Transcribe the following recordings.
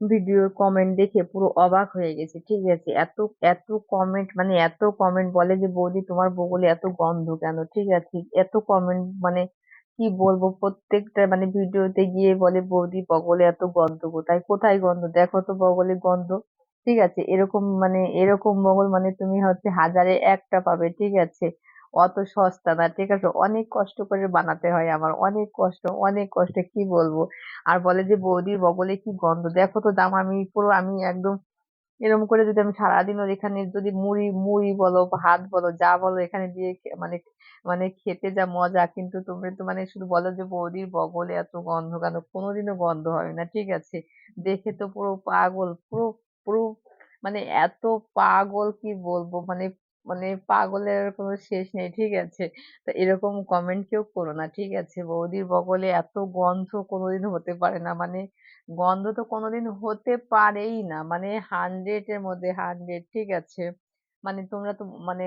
ভিডিওর কমেন্ট দেখে পুরো অবাক হয়ে গেছি, ঠিক আছে? এত এত কমেন্ট মানে এত কমেন্ট বলে যে, বৌদি, তোমার বগলে এত গন্ধ কেন? ঠিক আছে? এত কমেন্ট মানে কি বলব? প্রত্যেকটা মানে ভিডিওতে গিয়ে বলে, বৌদি, বগলে এত গন্ধ কোথায়? কোথায় গন্ধ? দেখো তো বগলে গন্ধ। ঠিক আছে? এরকম মানে এরকম বগল মানে তুমি হচ্ছে হাজারে একটা পাবে, ঠিক আছে? অত সস্তা না, ঠিক আছে? অনেক কষ্ট করে বানাতে হয় আমার, অনেক কষ্ট অনেক কষ্ট কি বলব? আর বলে যে বৌদির বগলে কি গন্ধ? দেখো তো দাম, আমি পুরো, আমি একদম এরকম করে যদি আমি সারাদিন ওর এখানে যদি মুড়ি মুড়ি বলো, ভাত বলো, যা বলো এখানে দিয়ে মানে মানে খেতে যা মজা, কিন্তু তুমি তো মানে শুধু বলো যে বৌদির বগলে এত গন্ধ কেন? কোনোদিনও গন্ধ হয় না, ঠিক আছে? দেখে তো পুরো পাগল, পুরো পুরো মানে এত পাগল কি বলব? মানে মানে পাগলের কোনো শেষ নেই, ঠিক আছে? তো এরকম কমেন্ট কেউ করো না, ঠিক আছে? বৌদির বগলে এত গন্ধ কোনোদিন হতে পারে না মানে গন্ধ তো কোনোদিন হতে পারেই না মানে হান্ড্রেড এর মধ্যে হান্ড্রেড ঠিক আছে? মানে তোমরা তো মানে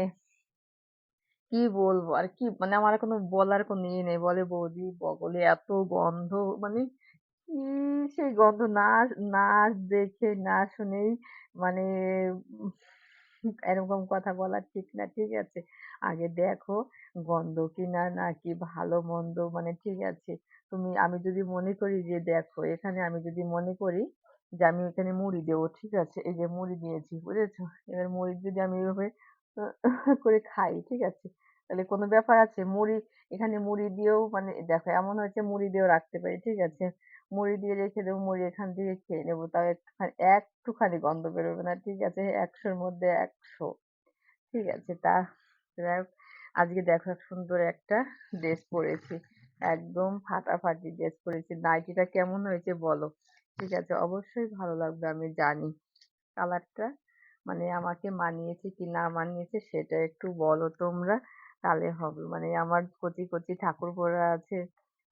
কি বলব আর কি মানে আমার কোনো বলার কোনো ইয়ে নেই, বলে বৌদি বগলে এত গন্ধ মানে কি সেই গন্ধ, না না দেখে, না শুনেই মানে এরকম কথা বলা ঠিক না, ঠিক আছে। আগে দেখো গন্ধ কিনা নাকি ভালো, মন্দ মানে ঠিক আছে। তুমি, আমি যদি মনে করি যে দেখো, এখানে আমি যদি মনে করি যে আমি এখানে মুড়ি দেবো, ঠিক আছে? এই যে মুড়ি দিয়েছি, বুঝেছ? এবার মুড়ি যদি আমি এভাবে করে খাই, ঠিক আছে? তাহলে কোনো ব্যাপার আছে? মুড়ি, এখানে মুড়ি দিয়েও মানে দেখো, এমন হয়েছে মুড়ি দিয়েও রাখতে পারি, ঠিক আছে? মুড়ি দিয়ে রেখে দেবো, মুড়ি এখান থেকে খেয়ে নেব। তাও একটুখানি একটুখানি গন্ধ বেরোবে না, ঠিক আছে? একশোর মধ্যে একশো। ঠিক আছে, তা আজকে দেখো সুন্দর একটা ড্রেস পরেছি। একদম ফাটাফাটি ড্রেস পরেছি। নাইটিটা কেমন হয়েছে বলো? ঠিক আছে, অবশ্যই ভালো লাগবে, আমি জানি। কালারটা মানে আমাকে মানিয়েছে কি না মানিয়েছে সেটা একটু বলো তোমরা, তাহলে হবে। মানে আমার কচি কচি ঠাকুরপোরা আছে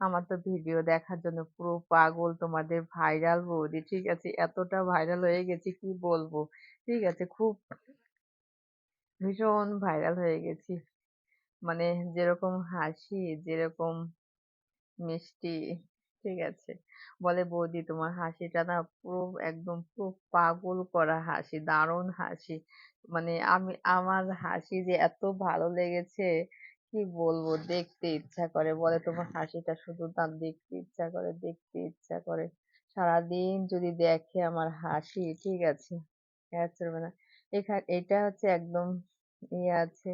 আমার তো ভিডিও দেখার জন্য পুরো পাগল তোমাদের ভাইরাল বৌদি, ঠিক আছে? এতটা ভাইরাল হয়ে গেছি, কি বলব? ঠিক আছে, খুব ভীষণ ভাইরাল হয়ে গেছি। মানে যেরকম হাসি, যেরকম মিষ্টি, ঠিক আছে? বলে, বৌদি, তোমার হাসিটা না পুরো একদম পুরো পাগল করা হাসি, দারুণ হাসি। মানে আমি, আমার হাসি যে এত ভালো লেগেছে কি বলব? দেখতে ইচ্ছা করে। বলে তোমার হাসিটা শুধু তার দেখতে ইচ্ছা করে, দেখতে ইচ্ছা করে। সারাদিন যদি দেখে আমার হাসি, ঠিক আছে? এখানে এটা হচ্ছে একদম ইয়ে আছে।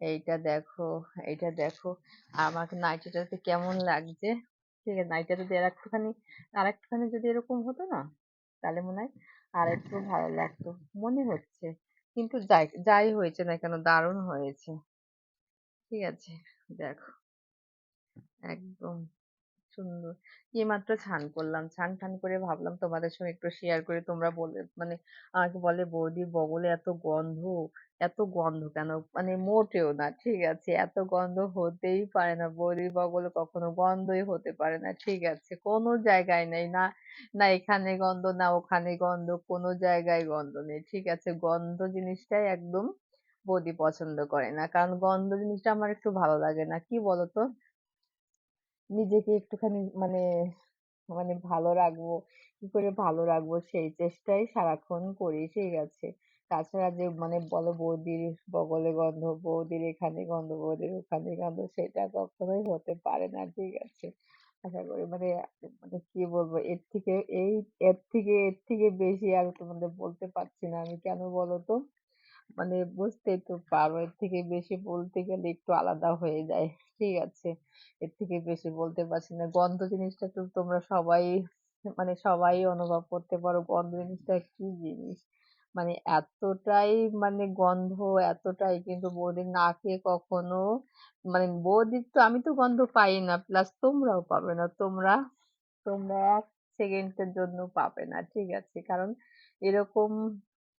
এইটা দেখো এইটা দেখো। আমাকে নাইটিটাতে কেমন লাগছে? ঠিক আছে, নাইটিটা যদি আর একটুখানি আর একটুখানি যদি এরকম হতো না, তাহলে মনে হয় আর একটু ভালো লাগতো। মনে হচ্ছে। কিন্তু যাই যাই হয়েছে না কেন, দারুণ হয়েছে। ঠিক আছে, দেখো। একদম সুন্দর। এইমাত্র স্নান করলাম। স্নান টান করে ভাবলাম তোমাদের সঙ্গে একটু শেয়ার করে। তোমরা বলে মানে আমাকে বলে, বৌদি, বগলে এত গন্ধ। এত গন্ধ কেন? মানে মোটেও না, ঠিক আছে। এত গন্ধ হতেই পারে না। বৌদির বগলে কখনো গন্ধই হতে পারে না, ঠিক আছে। কোনো জায়গায় নেই। না না এখানে গন্ধ, না ওখানে গন্ধ। কোনো জায়গায় গন্ধ নেই, ঠিক আছে। গন্ধ জিনিসটাই একদম বৌদি পছন্দ করে না। কারণ গন্ধ জিনিসটা আমার একটু ভালো লাগে না। কি বলতো? নিজেকে একটুখানি মানে মানে ভালো রাখব, কি করে ভালো রাখব সেই চেষ্টাই সারাক্ষণ করি, ঠিক আছে? তাছাড়া যে মানে বলো বৌদির বগলে গন্ধ, বৌদির এখানে গন্ধ, বৌদির ওখানে গন্ধ, সেটা কখনোই হতে পারে না, ঠিক আছে? আশা করি মানে মানে কি বলব, এর থেকে, এই, এর থেকে এর থেকে বেশি আর তোমাদের বলতে পারছি না। আমি কেন বলো তো মানে বুঝতেই তো পারো, এর থেকে বেশি বলতে গেলে একটু আলাদা হয়ে যায়, ঠিক আছে? এর থেকে বেশি বলতে পারছি না। গন্ধ জিনিসটা তো তোমরা সবাই মানে সবাই অনুভব করতে পারো, গন্ধ জিনিসটা কি জিনিস? মানে এতটাই মানে গন্ধ, এতটাই কিন্তু বৌদির নাকে কখনো মানে বৌদির তো আমি তো গন্ধ পাই না প্লাস তোমরাও পাবে না, তোমরা তোমরা এক সেকেন্ডের জন্য পাবে না, ঠিক আছে? কারণ এরকম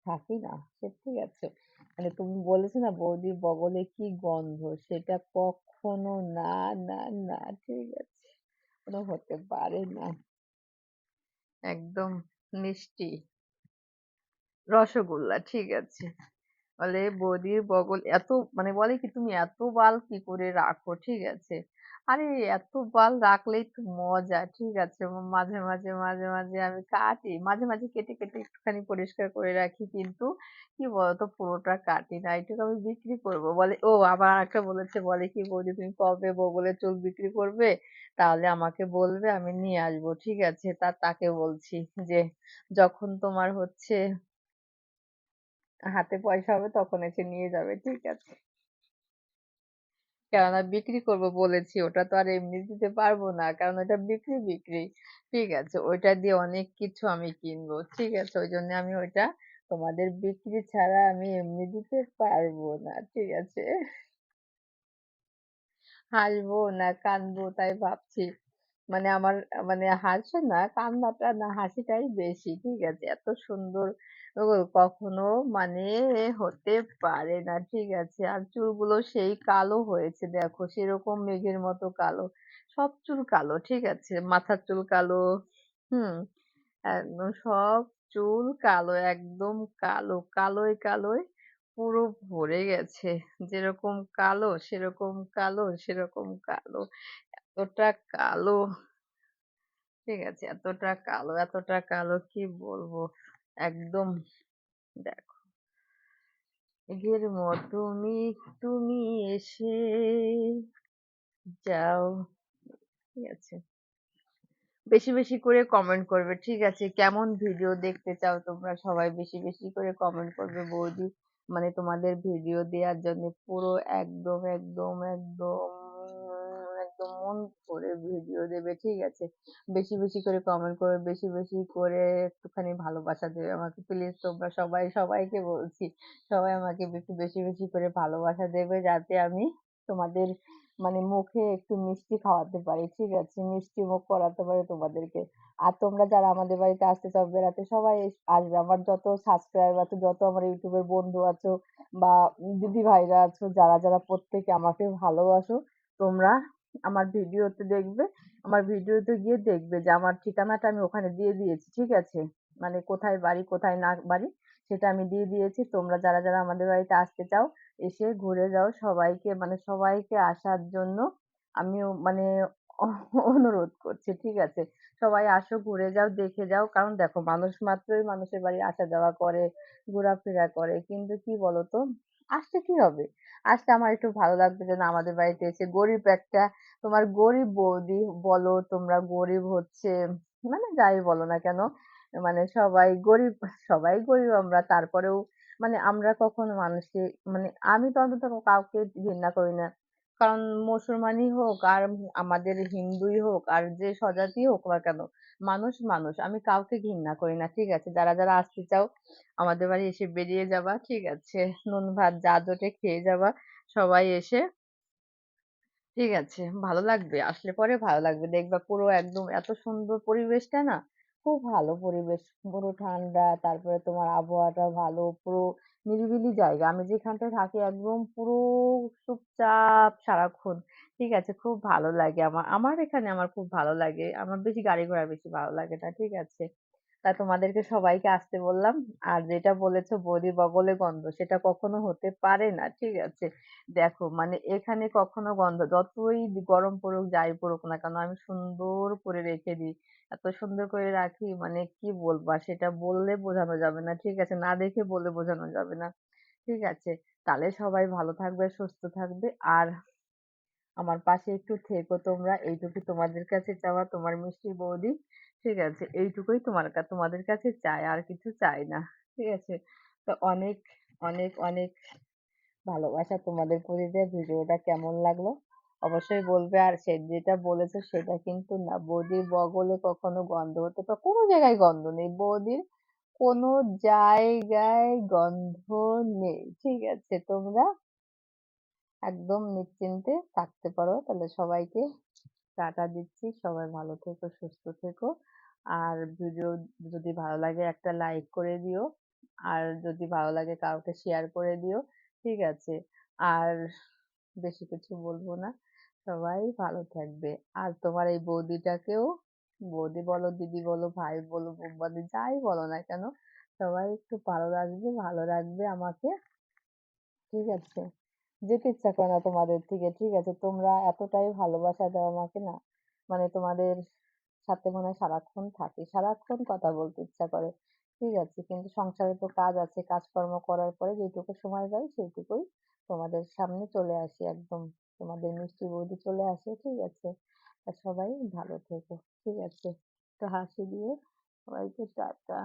থাকি না ঠিক আছে? মানে তুমি বলেছ না বৌদির বগলে কি গন্ধ? সেটা কখনো না না না, ঠিক আছে। কোনো হতে পারে না। একদম মিষ্টি। রসগোল্লা, ঠিক আছে। বলে বৌদির বগল এত মানে বলে কি তুমি এত বাল কি করে রাখো, ঠিক আছে? আরে, এত বাল রাখলেই তো মজা, ঠিক আছে। মাঝে মাঝে মাঝে মাঝে আমি কাটি, মাঝে মাঝে কেটে কেটে একটুখানি পরিষ্কার করে রাখি কিন্তু কি বলতো, পুরোটা কাটি না, এটুকু আমি বিক্রি করব। বলে, ও, আবার একটা বলেছে, বলে কি, বৌদি, তুমি কবে বগলের চুল বিক্রি করবে? তাহলে আমাকে বলবে, আমি নিয়ে আসব, ঠিক আছে? তা, তাকে বলছি যে, যখন তোমার হচ্ছে হাতে পয়সা হবে, তখন এসে নিয়ে যাবে, ঠিক আছে? কেননা বিক্রি করব বলেছি, ওটা তো আর এমনি দিতে পারব না, কারণ ওটা বিক্রি বিক্রি। ঠিক আছে, ওইটা দিয়ে অনেক কিছু আমি কিনবো, ঠিক আছে, ওই জন্য আমি ওইটা তোমাদের বিক্রি ছাড়া আমি এমনি দিতে পারব না, ঠিক আছে? হাসবো না, কাঁদবো, তাই ভাবছি। মানে আমার মানে হাসি না, কান্নাটা না, হাসিটাই বেশি, ঠিক আছে? এত সুন্দর কখনো মানে হতে পারে না, ঠিক আছে। আর চুলগুলো সেই কালো হয়েছে, দেখো, সেরকম মেঘের মতো কালো। সব চুল কালো, ঠিক আছে? মাথার চুল কালো, হুম? একদম সব চুল কালো, একদম কালো, কালোয় কালোয় পুরো ভরে গেছে। যেরকম কালো, সেরকম কালো সেরকম কালো। এতটা কালো, ঠিক আছে? এতটা কালো এতটা কালো, কি বলব? একদম। দেখো মেঘের মতো তুমি এসে যাও। ঠিক আছে? বেশি বেশি করে কমেন্ট করবে, ঠিক আছে? কেমন ভিডিও দেখতে চাও তোমরা সবাই বেশি বেশি করে কমেন্ট করবে বৌদি। মানে তোমাদের ভিডিও দেওয়ার জন্য পুরো একদম একদম একদম মন করে ভিডিও দেবে, ঠিক আছে? বেশি বেশি করে কমেন্ট করবে, বেশি বেশি করে একটুখানি ভালোবাসা দেবে আমাকে। প্লিজ তোমরা সবাই, সবাইকে বলছি, সবাই আমাকে একটু বেশি বেশি করে ভালোবাসা দেবে যাতে আমি তোমাদের মানে মুখে একটু মিষ্টি খাওয়াতে পারি, ঠিক আছে? মিষ্টি মুখ করাতে পারি তোমাদেরকে। আর তোমরা যারা আমাদের বাড়িতে আসতে চাও, বেড়াতে সবাই আসবে। আমার যত সাবস্ক্রাইব আছে, যত আমার ইউটিউবের বন্ধু আছো বা দিদি ভাইরা আছো, যারা যারা প্রত্যেকে আমাকে ভালোবাসো, তোমরা আমার ভিডিওতে দেখবে, আমার ভিডিওতে গিয়ে দেখবে যে আমার ঠিকানাটা আমি ওখানে দিয়ে দিয়েছি, ঠিক আছে? মানে কোথায় বাড়ি, কোথায় না বাড়ি সেটা আমি দিয়ে দিয়েছি। তোমরা যারা যারা আমাদের বাড়িতে আসতে চাও, এসে ঘুরে যাও। সবাইকে মানে সবাইকে আসার জন্য আমিও মানে অনুরোধ করছি, ঠিক আছে? সবাই আসো, ঘুরে যাও, দেখে যাও। কারণ দেখো, মানুষ মাত্রই মানুষের বাড়ি আসা যাওয়া করে, ঘোরাফেরা করে। কিন্তু কি বলতো? আসতে কি হবে? আসতে আমার একটু ভালো লাগবে যে না আমাদের বাড়িতে এসে গরিব একটা, তোমার গরিব বৌদি বলো, তোমরা গরিব হচ্ছে মানে যাই বলো না কেন মানে সবাই গরিব সবাই গরিব আমরা, তারপরেও মানে আমরা কখনো মানুষকে মানে আমি তো অন্তত কাউকে ঘৃণা করি না। কারণ মুসলমানই হোক, আর আমাদের হিন্দুই হোক, আর যে স্বজাতি হোক না কেন মানুষ মানুষ, আমি কাউকে ঘৃণা করি না, ঠিক আছে? যারা যারা আসতে চাও, আমাদের বাড়ি এসে বেরিয়ে যাবা, ঠিক আছে? নুন, ভাত, যা জোটে খেয়ে যাবা, সবাই এসে, ঠিক আছে? ভালো লাগবে, আসলে পরে ভালো লাগবে। দেখবা পুরো একদম এত সুন্দর পরিবেশটা না, খুব ভালো পরিবেশ। পুরো ঠান্ডা, তারপরে তোমার আবহাওয়াটা ভালো, পুরো নিরিবিলি জায়গা। আমি যেখানটায় থাকি, একদম পুরো চুপচাপ সারাক্ষণ। ঠিক আছে, খুব ভালো লাগে আমার আমার এখানে আমার খুব ভালো লাগে। আমার বেশি গাড়ি ঘোড়া বেশি ভালো লাগে না, ঠিক আছে? তা তোমাদেরকে সবাইকে আসতে বললাম। আর যেটা বলেছ বৌদি বগলে গন্ধ, সেটা কখনো হতে পারে না, ঠিক আছে? দেখো মানে এখানে কখনো গন্ধ, যতই গরম পড়ুক, যাই পড়ুক না কেন, আমি সুন্দর করে রেখে দিই। এত সুন্দর করে রাখি মানে কি বলব, আর সেটা বললে বোঝানো যাবে না, ঠিক আছে? না দেখে বলে বোঝানো যাবে না, ঠিক আছে? তাহলে সবাই ভালো থাকবে, সুস্থ থাকবে। আর আমার পাশে একটু থেকো তোমরা, এইটুকু তোমাদের কাছে চাওয়া তোমার মিষ্টি বৌদি, ঠিক আছে? এইটুকুই তোমার কা, তোমাদের কাছে চাই আর কিছু চাই না, ঠিক আছে? তো অনেক অনেক অনেক ভালোবাসা তোমাদের প্রতি দিয়ে ভিডিওটা কেমন লাগল? অবশ্যই বলবে, আর সে যেটা বলেছে সেটা কিন্তু না। বৌদির বগলে কখনো গন্ধ হতে পারে, কোনো জায়গায় গন্ধ নেই। বৌদির কোনো জায়গায় গন্ধ নেই, ঠিক আছে? তোমরা একদম নিশ্চিন্তে থাকতে পারো। তাহলে সবাইকে টাটা দিচ্ছি। সবাই ভালো থেকো, সুস্থ থেকো। আর ভিডিও যদি ভালো লাগে একটা লাইক করে দিও। আর যদি ভালো লাগে কাউকে শেয়ার করে দিও। ঠিক আছে। আর বেশি কিছু বলব না। সবাই ভালো থাকবে। আর তোমার এই বৌদিটাকেও, বৌদি বলো, দিদি বলো, ভাই বলো বোম্বাদি যাই বলো না কেন, সবাই একটু ভালো রাখবে ভালো রাখবে আমাকে। ঠিক আছে। যেতে ইচ্ছা করে না তোমাদের থেকে। ঠিক আছে? তোমরা এতটাই ভালোবাসা দাও আমাকে না, মানে তোমাদের সাথে মনে হয় সারাক্ষণ থাকি। সারাক্ষণ কথা বলতে ইচ্ছা করে। ঠিক আছে? কিন্তু সংসারে তো কাজ আছে। কাজকর্ম করার পরে যেটুকু সময় পাই সেইটুকুই তোমাদের সামনে চলে আসি একদম। তোমাদের মিষ্টি বৌদি চলে আসে। ঠিক আছে? আর সবাই ভালো থেকো। ঠিক আছে? তো হাসি দিয়ে সবাইকে টাটা।